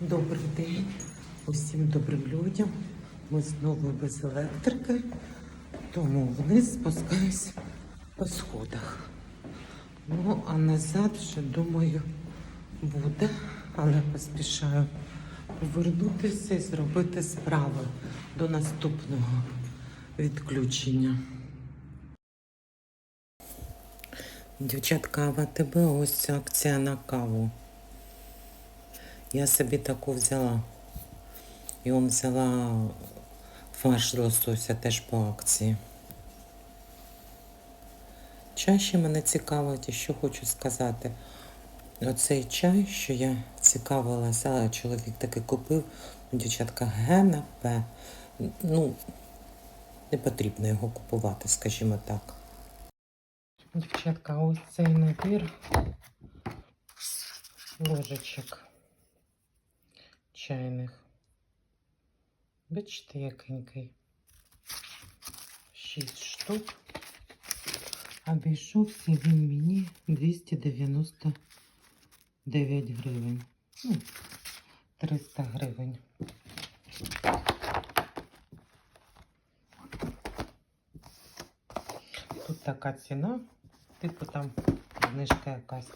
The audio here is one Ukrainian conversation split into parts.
Добрий день усім добрим людям. Ми знову без електрики, тому вниз спускаюсь по сходах. Ну, а назад вже, думаю, буде, але поспішаю повернутися і зробити справи до наступного відключення. Дівчатка, в АТБ ось акція на каву. Я собі таку взяла. І он взяла фарш лосося теж по акції. Чаще мене цікавить, і що хочу сказати. Оцей чай, що я цікавилася, чоловік таки купив, дівчатка, ГНП. Ну, не потрібно його купувати, скажімо так. Дівчатка, ось цей набір ложечок чайних. Бачите, якенький. Шість штук. Обійшовся він мені 299 гривень. Ну, 300 гривень. Тут така ціна, типу там знижка якась.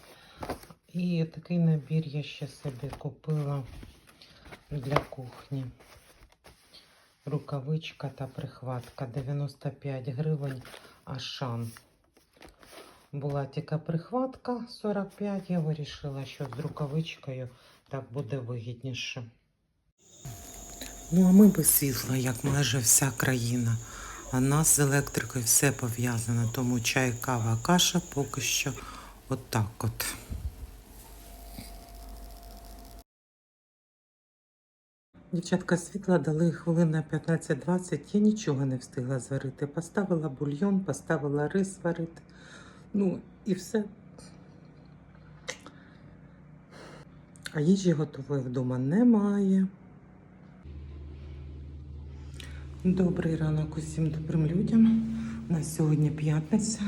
І такий набір я ще собі купила для кухні. Рукавичка та прихватка 95 гривень Ашан. Була тільки прихватка 45, я вирішила, що з рукавичкою так буде вигідніше. Ну, а ми без світла, як майже вся країна. А нас з електрикою все пов'язано. Тому чай, кава, каша поки що отак от. Дівчатка світла дали хвилин на 15-20, я нічого не встигла зварити. Поставила бульйон, поставила рис варити. Ну і все. А їжі готової вдома немає. Добрий ранок усім добрим людям. У нас сьогодні п'ятниця.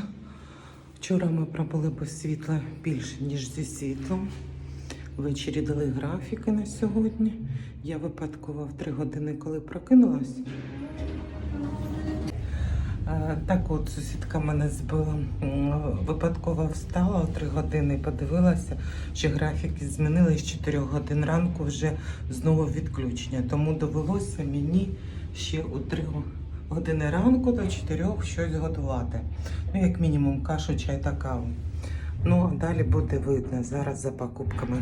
Вчора ми пробули без світла більше, ніж зі світлом. Ввечері дали графіки на сьогодні. Я випадково в три години, коли прокинулась. Е, Так от сусідка мене збила. Випадково встала о три години подивилася, що графіки змінили з 4 годин ранку вже знову відключення. Тому довелося мені ще у 3 години ранку до 4 щось готувати. Ну, як мінімум, кашу, чай та каву. Ну, а далі буде видно зараз за покупками.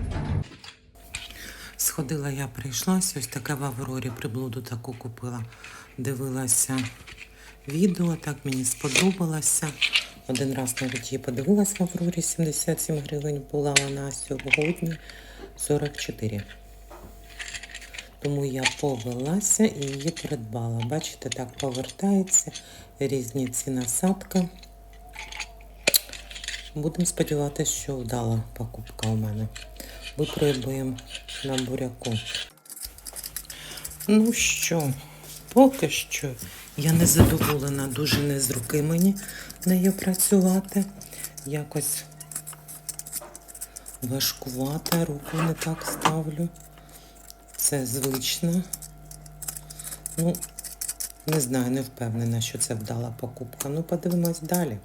Сходила я, прийшлася, ось таке в Аврорі приблуду таку купила. Дивилася відео, так мені сподобалося. Один раз навіть її подивилась в Аврорі, 77 гривень була вона сьогодні 44. Тому я повелася і її придбала. Бачите, так повертається, різні ці насадки. Будемо сподіватися, що вдала покупка у мене. Випробуємо на буряку. Ну що, поки що я не задоволена, дуже не з руки мені нею працювати. Якось важкувата, руку не так ставлю. Це звично. Ну, не знаю, не впевнена, що це вдала покупка. Ну, подивимось далі.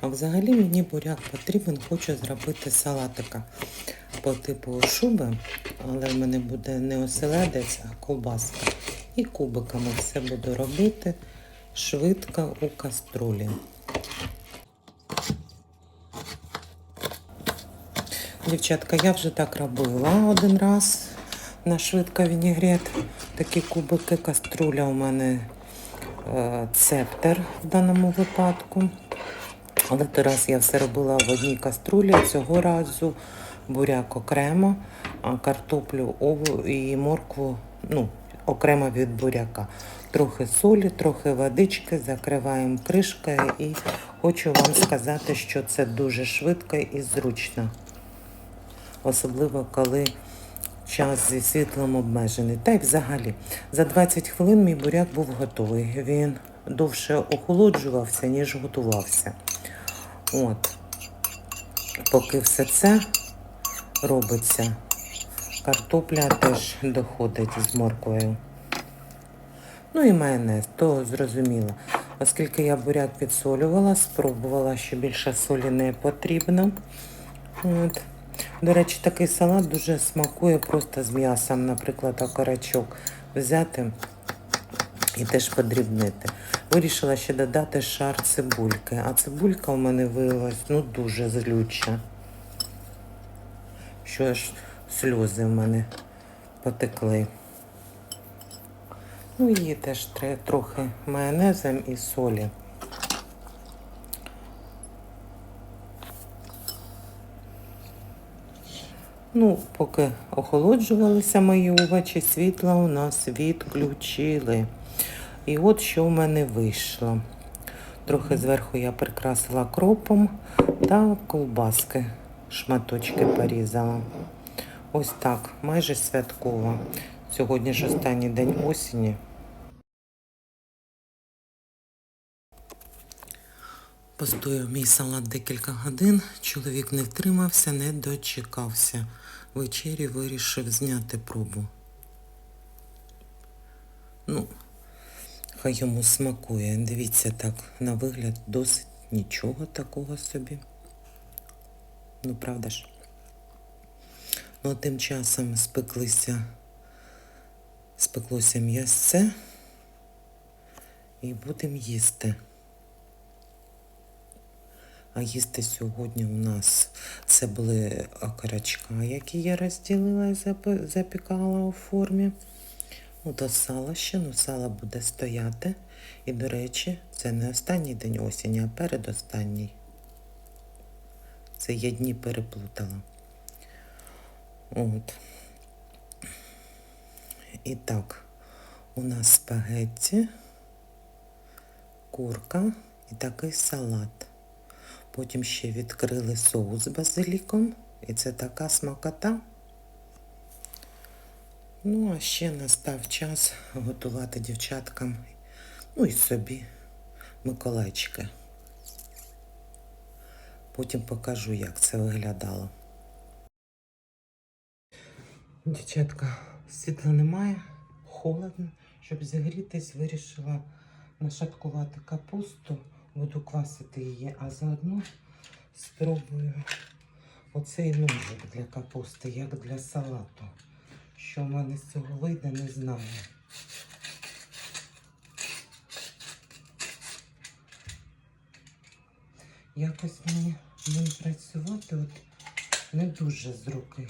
А взагалі мені буряк потрібен, хочу зробити салатика по типу шуби, але в мене буде не оселедець, а колбаска. І кубиками все буду робити швидко у каструлі. Дівчатка, я вже так робила один раз на швидко вінігрет. Такі кубики каструля у мене е, цептер в даному випадку. Але той раз я все робила в одній каструлі. Цього разу буряк окремо, картоплю ову і моркву ну, окремо від буряка. Трохи солі, трохи водички, закриваємо кришкою і хочу вам сказати, що це дуже швидко і зручно. Особливо, коли час зі світлом обмежений. Та й взагалі, за 20 хвилин мій буряк був готовий. Він довше охолоджувався, ніж готувався. От. Поки все це робиться, картопля теж доходить з морквою. Ну і майонез, то зрозуміло. Оскільки я буряк підсолювала, спробувала, що більше солі не потрібно. От. До речі, такий салат дуже смакує просто з м'ясом, наприклад, окорочок взяти і теж подрібнити. Вирішила ще додати шар цибульки, а цибулька у мене виявилась ну, дуже злюча. Що аж сльози в мене потекли. Ну, її теж треба трохи майонезом і солі. Ну, поки охолоджувалися мої овочі, світла у нас відключили. І от що в мене вийшло. Трохи зверху я прикрасила кропом та ковбаски, шматочки порізала. Ось так, майже святково. Сьогодні ж останній день осені. Постояв мій салат декілька годин. Чоловік не втримався, не дочекався. Ввечері вирішив зняти пробу. Ну, хай йому смакує. Дивіться так, на вигляд досить нічого такого собі. Ну, правда ж? Ну, а тим часом спеклися, спеклося м'ясце і будемо їсти. А їсти сьогодні у нас це були окорочка, які я розділила і запікала у формі. Ну, то сало ще, ну сало буде стояти. І, до речі, це не останній день осені, а передостанній. Це я дні переплутала. От. І так, у нас спагетті, курка і такий салат. Потім ще відкрили соус з базиліком. І це така смакота. Ну, а ще настав час готувати дівчаткам, ну і собі Миколайчики. Потім покажу, як це виглядало. Дівчатка, світла немає, холодно. Щоб зігрітись, вирішила нашаткувати капусту, буду квасити її, а заодно спробую оцей ножик для капусти, як для салату. Що в мене з цього вийде, не знаю. Якось мені ним працювати от не дуже з руки.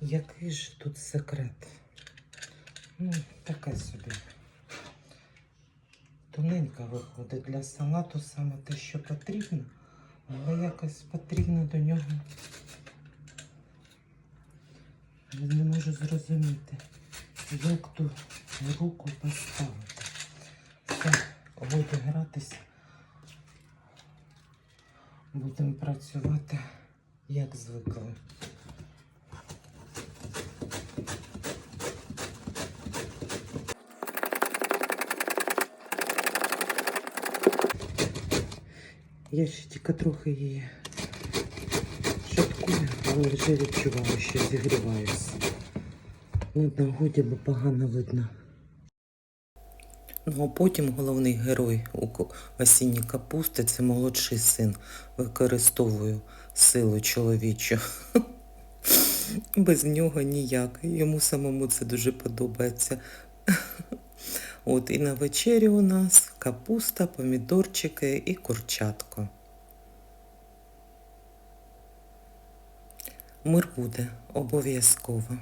Який ж тут секрет? Ну, таке собі. Тоненька виходить для салату саме те, що потрібно, але якось потрібно до нього. Я не можу зрозуміти, як ту руку поставити. Все, буду гратися. Будемо працювати як звикли. Я ще тільки трохи її шаткую, але вже відчуваю, що зігріваюся. Ну, на годі, бо погано видно. Ну, а потім головний герой у осінній капусти це молодший син. Використовую силу чоловічу. Без нього ніяк. Йому самому це дуже подобається. От і на вечері у нас капуста, помідорчики і курчатко. Мир буде обов'язково.